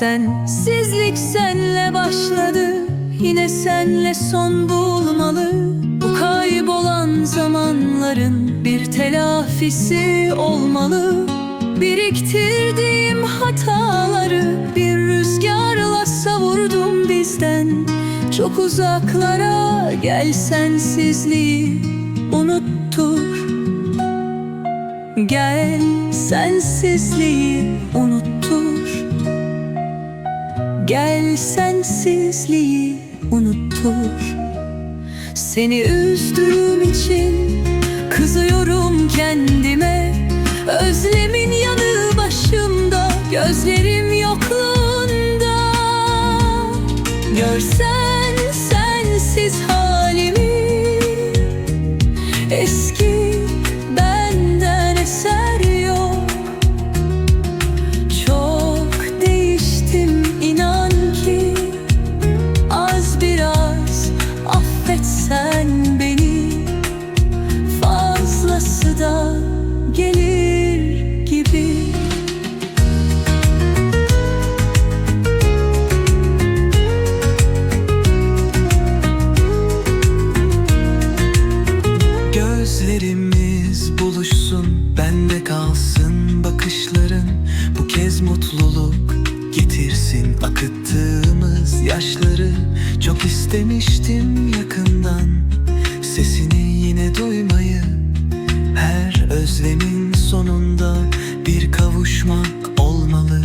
Sensizlik senle başladı. Yine senle son bulmalı. Bu kaybolan zamanların Bir telafisi olmalı. Biriktirdiğim hataları Bir rüzgarla savurdum bizden. Çok uzaklara gel sensizliği Unuttur. Gel sensizliği unuttur. Gel sensizliği unuttur. Seni üzdüğüm için kızıyorum kendime. Özlemin yanı başımda Gözlerim yokluğunda. Görsen sensiz halimi Eski yakından sesini yine duymayı Her özlemin sonunda bir kavuşmak olmalı.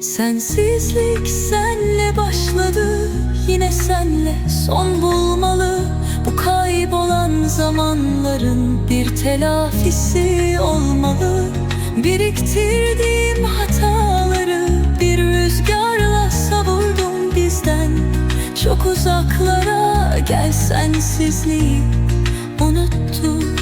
Sensizlik senle başladı Yine senle son bulmalı. Bu kaybolan zamanların Bir telafisi olmalı. Biriktirdiğim hataları Çok uzaklara gel sensizliği. Unuttur